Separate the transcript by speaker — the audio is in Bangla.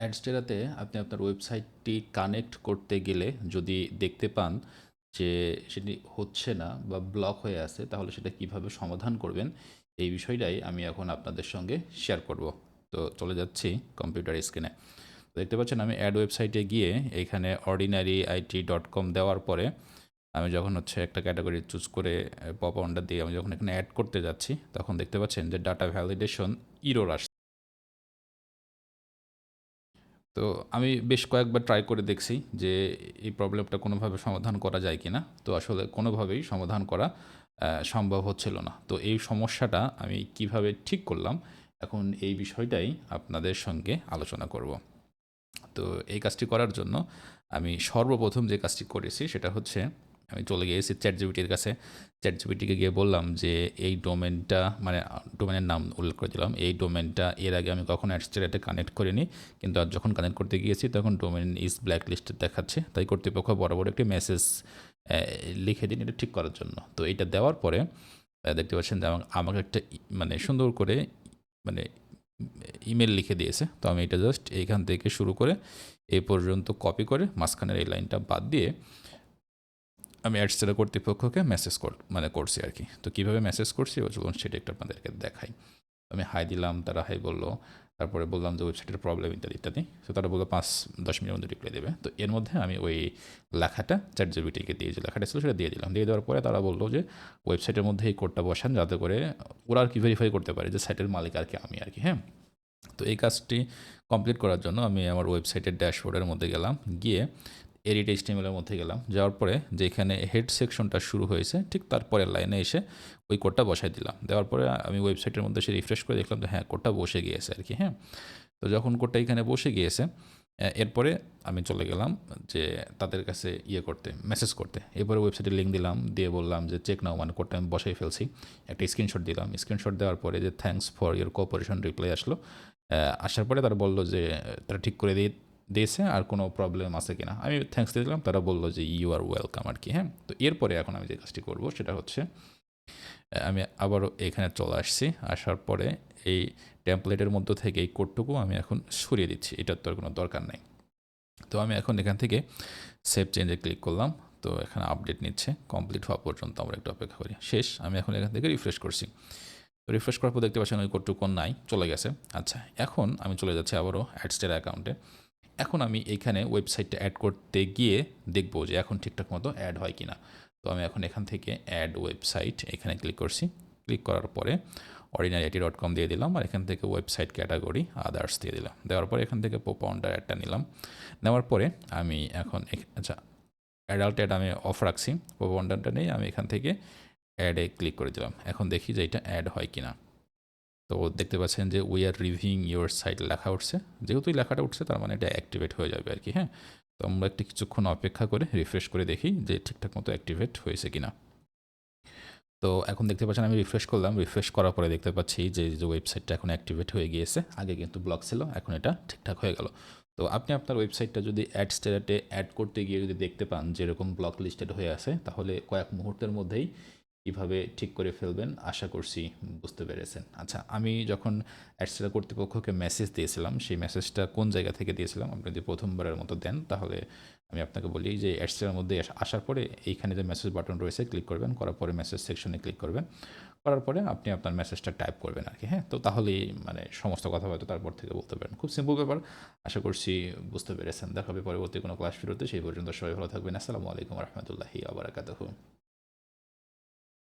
Speaker 1: অ্যাডস্টেরাতে আপনি আপনার ওয়েবসাইটটি কানেক্ট করতে গেলে যদি দেখতে পান যে সেটি হচ্ছে না বা ব্লক হয়ে আছে, তাহলে সেটা কীভাবে সমাধান করবেন, এই বিষয়টাই আমি এখন আপনাদের সঙ্গে শেয়ার করব। তো চলে যাচ্ছি কম্পিউটার স্ক্রিনে। দেখতে পাচ্ছেন আমি অ্যাড ওয়েবসাইটে গিয়ে এইখানে অর্ডিনারি আইটি ডট কম দেওয়ার পরে আমি যখন হচ্ছে একটা ক্যাটাগরি চুজ করে পপ অনটা দিয়ে আমি যখন এখানে অ্যাড করতে যাচ্ছি, তখন দেখতে পাচ্ছেন যে ডাটা ভ্যালিডেশন ইরোর আসছে। তো আমি বেশ কয়েকবার ট্রাই করে দেখছি যে এই প্রবলেমটা কোনোভাবে সমাধান করা যায় কি না তো আসলে কোনোভাবেই সমাধান করা সম্ভব হচ্ছিল না। তো এই সমস্যাটা আমি কীভাবে ঠিক করলাম, এখন এই বিষয়টাই আপনাদের সঙ্গে আলোচনা করব। তো এই কাজটি করার জন্য আমি সর্বপ্রথম যে কাজটি করেছি সেটা হচ্ছে আমি চলে গিয়েছি চ্যাট জিবিটির কাছে। চ্যাট জিবিটিকে গিয়ে বললাম যে, এই ডোমেনটা মানে ডোমেনের নাম উল্লেখ করে দিলাম, এই ডোমেনটা এর আগে আমি কখনো অ্যাডস্টেরাতে কানেক্ট করিনি, কিন্তু আর যখন কানেক্ট করতে গিয়েছি, তখন ডোমেন ইজ ব্ল্যাক লিস্টেড দেখাচ্ছে। তাই কর্তৃপক্ষ বরাবর একটি মেসেজ লিখে দিন, এটা ঠিক করার জন্য। তো এটা দেওয়ার পরে দেখতে পাচ্ছেন যে, আমাকে একটা মানে সুন্দর করে মানে ইমেল লিখে দিয়েছে। তো আমি এটা জাস্ট এইখান থেকে শুরু করে এই পর্যন্ত কপি করে, মাঝখানের এই লাইনটা বাদ দিয়ে আমি অ্যাডসেরা কর্তৃপক্ষকে মেসেজ কর মানে করছি আর কি। তো কীভাবে মেসেজ করছি? ও চলুন সেটা একটু আপনাদেরকে দেখাই। আমি হাই দিলাম, তারা হাই বলল। তারপরে বললাম যে ওয়েবসাইটের প্রবলেম ইত্যাদি ইত্যাদি। তো তারা বলল পাঁচ, দশ মিনিটের মধ্যে রিপ্লাই দেবে। তো এর মধ্যে আমি ওই লেখাটা চ্যাট জিবিটিকে দিয়ে যে লেখাটা ছিল সেটা দিয়ে দিলাম। দিয়ে দেওয়ার পরে তারা বলল যে ওয়েবসাইটের মধ্যে এই কোডটা বসান যাতে করে ওরা আর কি ভেরিফাই করতে পারে যে সাইটের মালিক আর কি আমি আর কি হ্যাঁ? তো এই কাজটি কমপ্লিট করার জন্য আমি আমার ওয়েবসাইটের ড্যাশবোর্ডের মধ্যে গেলাম। গিয়ে এডিট এইচটিএমএলের মধ্যে গেলাম। যাওয়ার পরে যেখানে হেড সেকশনটা শুরু হয়েছে, ঠিক তারপরে লাইনে এসে ওই কোডটা বসাই দিলাম। দেওয়ার পরে আমি ওয়েবসাইটের মধ্যে সে রিফ্রেশ করে দেখলাম যে হ্যাঁ কোডটা বসে গিয়েছে আর কি হ্যাঁ। তো যখন কোডটা এখানে বসে গিয়েছে এরপরে আমি চলে গেলাম যে, তাদের কাছে ইয়ে করতে মেসেজ করতে। এরপরে ওয়েবসাইটে লিঙ্ক দিলাম, দিয়ে বললাম যে চেক নাও মানে কোডটা আমি বসাই ফেলছি। একটা স্ক্রিনশট দিলাম। স্ক্রিনশট দেওয়ার পরে যে thanks for your cooperation reply আসলো। আসার পরে তারা বলল যে, তারা ঠিক করে দিয়ে দিয়েছে আর কোনো প্রবলেম আছে কিনা। আমি থ্যাঙ্কস দিয়ে দিলাম, তারা বলল যে ইউ আর ওয়েলকাম আর কি হ্যাঁ? তো এরপরে এখন আমি যে কাজটি করব, সেটা হচ্ছে, আমি আবারও এখানে চলে আসছি। আসার পরে এই টেমপ্লেটের মধ্য থেকে এই কোডটুকু আমি এখন সরিয়ে দিচ্ছি, এটার তো আর কোনো দরকার নেই। তো আমি এখন এখান থেকে সেভ চেঞ্জে ক্লিক করলাম, তো এখানে আপডেট নিচ্ছে কমপ্লিট হওয়া পর্যন্ত আমরা একটু অপেক্ষা করি। শেষ, আমি এখন এখান থেকে রিফ্রেশ করছি। তো রিফ্রেশ করার পর দেখতে পাচ্ছেন ওই কোডটুকু নাই, চলে গেছে। আচ্ছা এখন আমি চলে যাচ্ছি আবারও অ্যাডস্টের অ্যাকাউন্টে এখন আমি এইখানে ওয়েবসাইটটা অ্যাড করতে গিয়ে দেখব যে এখন ঠিকঠাক মতো অ্যাড হয় কিনা। তো আমি এখন এখান থেকে অ্যাড ওয়েবসাইট এখানে ক্লিক করছি। ক্লিক করার পরে অর্ডিনারি আইটি ডট কম দিয়ে দিলাম আর এখান থেকে ওয়েবসাইট ক্যাটাগরি আদার্স দিয়ে দিলাম। দেওয়ার পরে এখান থেকে পোপাউন্ডার অ্যাডটা নিলাম। নেওয়ার পরে আমি এখন আচ্ছা অ্যাডাল্ট অ্যাড আমি অফ রাখছি। পোপাউন্ডারটা নেই, আমি এখান থেকে অ্যাডে ক্লিক করে দিলাম। এখন দেখি যে এটা অ্যাড হয় কিনা। তো দেখতে পাচ্ছেন যে we are reviewing your site লেখা উঠছে। যেহেতু লেখাটা উঠছে, তার মানে এটা অ্যাক্টিভেট হয়ে যাবে আর কি হ্যাঁ? তো আমরা একটু কিছুক্ষণ অপেক্ষা করে রিফ্রেশ করে দেখি যে ঠিকঠাক মতো অ্যাক্টিভেট হয়েছে কিনা। তো এখন দেখতে পাচ্ছেন, আমি রিফ্রেশ করলাম। রিফ্রেশ করার পরে দেখতে পাচ্ছি যে যে ওয়েবসাইটটা এখন অ্যাক্টিভেট হয়ে গিয়েছে, আগে কিন্তু ব্লক ছিল, এখন এটা ঠিকঠাক হয়ে গেল। তো আপনি আপনার ওয়েবসাইটটা যদি অ্যাড স্টেটাটে অ্যাড করতে গিয়ে যদি দেখতে পান যেরকম ব্লক লিস্টেড হয়ে আছে, তাহলে কয়েক মুহূর্তের মধ্যেই কীভাবে ঠিক করে ফেলবেন, আশা করছি বুঝতে পেরেছেন। আচ্ছা আমি যখন অ্যাডস্টেরা কর্তৃপক্ষকে মেসেজ দিয়েছিলাম, সেই মেসেজটা কোন জায়গা থেকে দিয়েছিলাম? আপনি যদি প্রথমবারের মতো দেন, তাহলে আমি আপনাকে বলি যে অ্যাডস্টেরার মধ্যে আসার পরে এইখানে যে মেসেজ বাটন রয়েছে ক্লিক করবেন, করার পরে মেসেজ সেকশনে ক্লিক করবেন। করার পরে আপনি আপনার মেসেজটা টাইপ করবেন আর কি হ্যাঁ? তো তাহলেই মানে সমস্ত কথা হয়তো তারপর থেকে বলতে পারেন। খুব সিম্পল ব্যাপার, আশা করছি বুঝতে পেরেছেন। দেখা হবে পরবর্তী কোনো ক্লাস শুরুতে, সেই পর্যন্ত সবাই ভালো থাকবেন। আসসালামু আলাইকুম রহমতুল্লাহি আবরাকাতহ